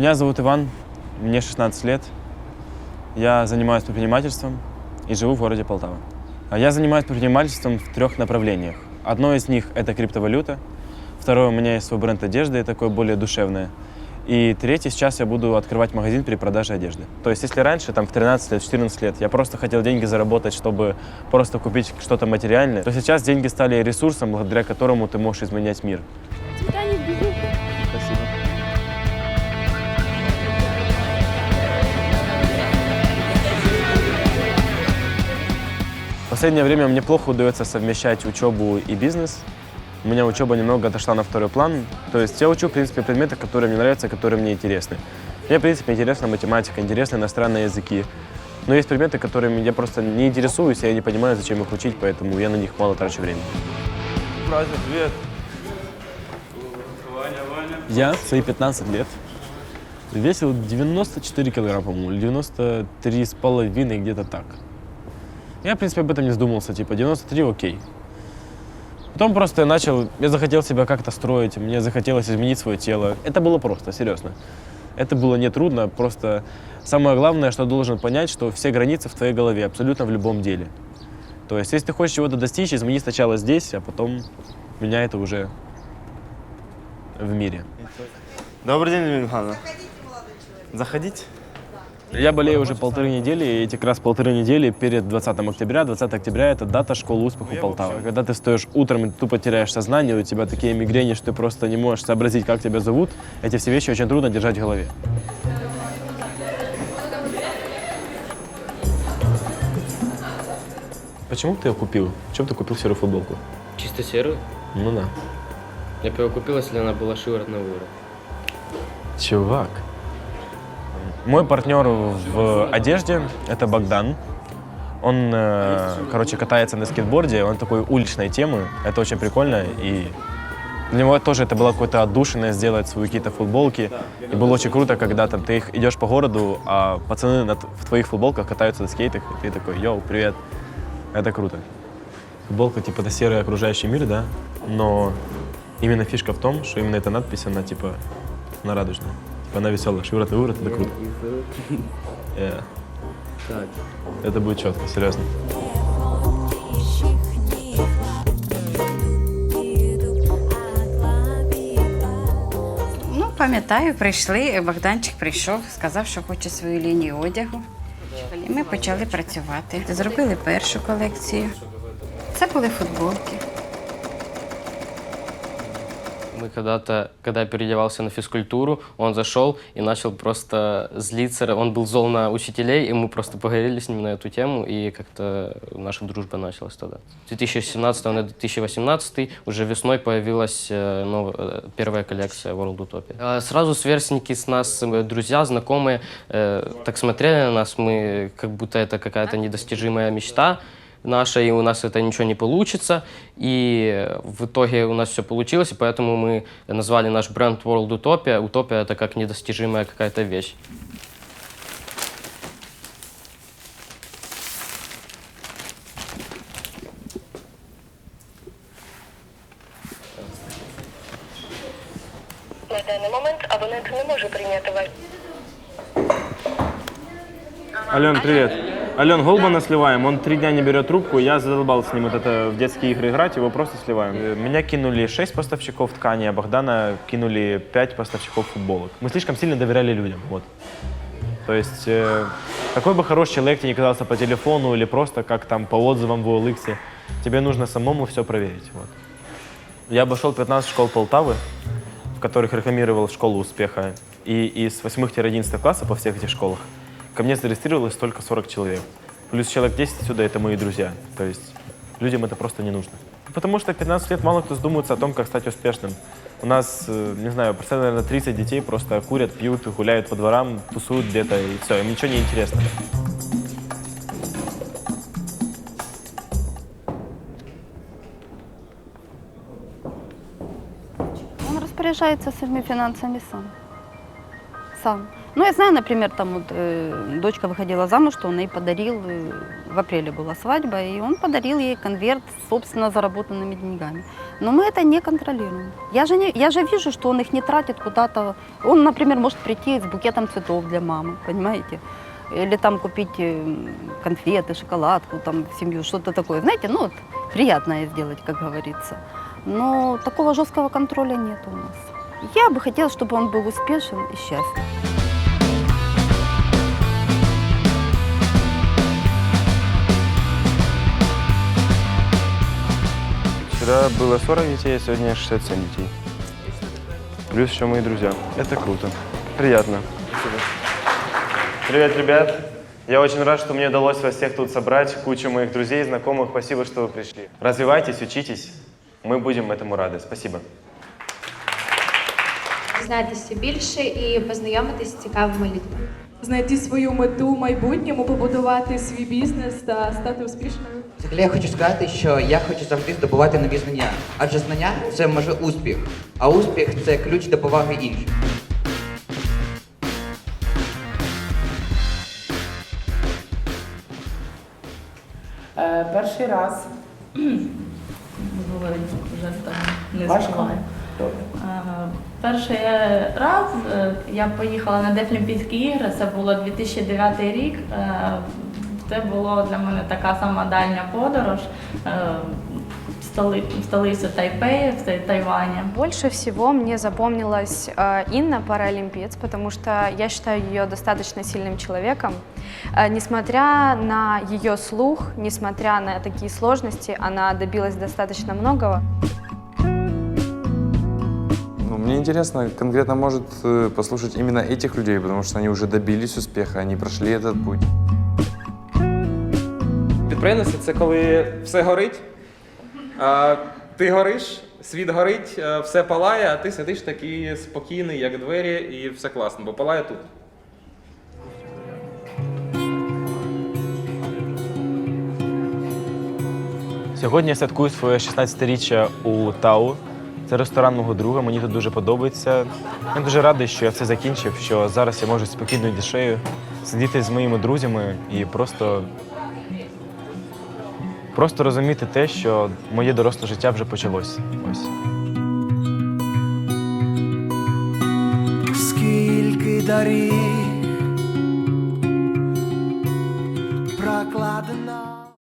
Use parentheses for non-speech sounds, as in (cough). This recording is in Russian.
Меня зовут Иван, мне 16 лет. Я занимаюсь предпринимательством и живу в городе Полтава. А Я занимаюсь предпринимательством в трех направлениях. Одно из них – это криптовалюта. Второе – у меня есть свой бренд одежды, такое более душевное. И третье, сейчас я буду открывать магазин при продаже одежды. То есть, если раньше, там, в 13 лет, в 14 лет, я просто хотел деньги заработать, чтобы просто купить что-то материальное, то сейчас деньги стали ресурсом, благодаря которому ты можешь изменять мир. Последнее время мне плохо удается совмещать учебу и бизнес. У меня учеба немного отошла на второй план. То есть я учу, в принципе, предметы, которые мне нравятся, которые мне интересны. Мне, в принципе, интересна математика, интересны иностранные языки. Но есть предметы, которыми я просто не интересуюсь, и я не понимаю, зачем их учить, поэтому я на них мало трачу времени. Праздник, привет. Я в свои 15 лет весил 94 килограмма, по-моему, или 93 с половиной, где-то так. Я, в принципе, об этом не задумался, типа 93 окей. Потом просто я начал, я захотел себя как-то строить, мне захотелось изменить свое тело. Это было просто, серьезно. Это было не трудно, просто самое главное, что должен понять, что все границы в твоей голове, абсолютно в любом деле. То есть, если ты хочешь чего-то достичь, измени сначала здесь, а потом меняй это уже в мире. Добрый день, Людмила Михайловна. Заходите. Я болею уже полторы недели, и эти как раз полторы недели перед 20 октября. 20 октября – это дата школы успеха Полтавы. Когда ты стоишь утром и тупо теряешь сознание, у тебя такие мигрени, что ты просто не можешь сообразить, как тебя зовут, эти все вещи очень трудно держать в голове. Почему ты ее купил? Чем ты купил серую футболку? Чисто серую? Ну да. Я бы ее купил, если она была шиворот на выворот. Чувак. Мой партнер в одежде – это Богдан. Он, э, короче, катается на скейтборде, он такой уличной темы. Это очень прикольно, и для него тоже это было какое-то отдушина сделать свои какие-то футболки. И было очень круто, когда там ты идешь по городу, а пацаны на в твоих футболках катаются на скейтах, и ты такой, йоу, привет. Это круто. Футболка, типа, это серый окружающий мир, да? Но именно фишка в том, что именно эта надпись, она, типа, она радужная. Типа, она веселая. Шиворот на выворот, это круто. Yeah. Так. Это будет четко, серьезно. Ну, пам'ятаю, прийшли, Богданчик прийшов, сказав, що хоче свою лінію одягу. І ми почали працювати. Зробили першу колекцію. Це були футболки. Мы когда-то, когда я переодевался на физкультуру, он зашел и начал просто злиться. Он был зол на учителей, и мы просто поговорили с ним на эту тему, и как-то наша дружба началась тогда. С 2017 на 2018 уже весной появилась э, новая, э, первая коллекция World Utopia. А Сразу сверстники с нас, э, друзья, знакомые, э, так смотрели на нас, мы как будто это какая-то недостижимая мечта, наша, и у нас это ничего не получится. И в итоге у нас все получилось, и поэтому мы назвали наш бренд World Utopia. Утопия — это как недостижимая какая-то вещь. На даний момент абонент не може прийняти ваш. Ален, привет. Ален, Голбана сливаем, он три дня не берет трубку, я задолбал с ним вот это в детские игры играть, его просто сливаем. Э, Меня кинули 6 поставщиков ткани, а Богдана кинули 5 поставщиков футболок. Мы слишком сильно доверяли людям, вот. То есть, э, какой бы хороший человек тебе не казался по телефону или просто как там по отзывам в OLX, тебе нужно самому все проверить, вот. Я обошел 15 школ Полтавы, в которых рекламировал школу успеха, и из 8-11 класса по всех этих школах ко мне зарегистрировалось только 40 человек. Плюс человек 10 сюда это мои друзья. То есть людям это просто не нужно. Потому что в 15 лет мало кто задумывается о том, как стать успешным. У нас, э, не знаю, процентов, наверное, 30 детей просто курят, пьют, гуляют по дворам, тусуют где-то, и все, им ничего не интересно. Он розпоряджається своїми фінансами сам. Сам. Ну, я знаю, например, там вот э, дочка выходила замуж, что он ей подарил, э, в апреле была свадьба, и он подарил ей конверт с собственно заработанными деньгами. Но мы это не контролируем. Я же, не, я же вижу, что он их не тратит куда-то. Он, например, может прийти с букетом цветов для мамы, понимаете? Или там купить э, конфеты, шоколадку, там, в семью, что-то такое. Знаете, ну, вот, приятное сделать, как говорится. Но такого жесткого контроля нет у нас. Я бы хотела, чтобы он был успешен и счастлив. Вчера было 40 детей, а сегодня 67 детей. Плюс еще мои друзья. Это круто. Приятно. Привет, ребят. Я очень рад, что мне удалось вас всех тут собрать, кучу моих друзей, знакомых. Спасибо, что вы пришли. Развивайтесь, учитесь. Мы будем этому рады. Спасибо. Дізнатися більше і познайомитися з цікавими людьми. знайти свою мету в майбутньому, побудувати свій бізнес та стати успішною. Взагалі я хочу сказати, що я хочу завжди здобувати нові знання. Адже знання це може успіх, а успіх це ключ до поваги інших. Е, перший раз. (clears throat) Говорить вже там не Важко? Перший раз е, я поїхала на Дефлімпійські ігри, це було 2009 рік. Е, Це було для мене така сама дальня подорож. е, в столи- в столицю Тайпея, в Тай- Тайвані. Больше всего мне запомнилась э, Инна Паралимпиец, потому что я считаю ее достаточно сильным человеком. Э, несмотря на ее слух, несмотря на такие сложности, она добилась достаточно многого. Ну, мне интересно, конкретно может э, послушать именно этих людей, потому что они уже добились успеха, они прошли этот путь. Підприємництво це коли все горить, а ти гориш, світ горить, е, все палає, а ти сидиш такий спокійний, як двері, і все класно, бо палає тут. Сьогодні я святкую своє 16-річчя у Тау. Це ресторан мого друга, мені тут дуже подобається. Я дуже радий, що я все закінчив, що зараз я можу спокійною душею сидіти з моїми друзями і просто, просто розуміти те, що моє доросле життя вже почалось. Ось. Скільки дарів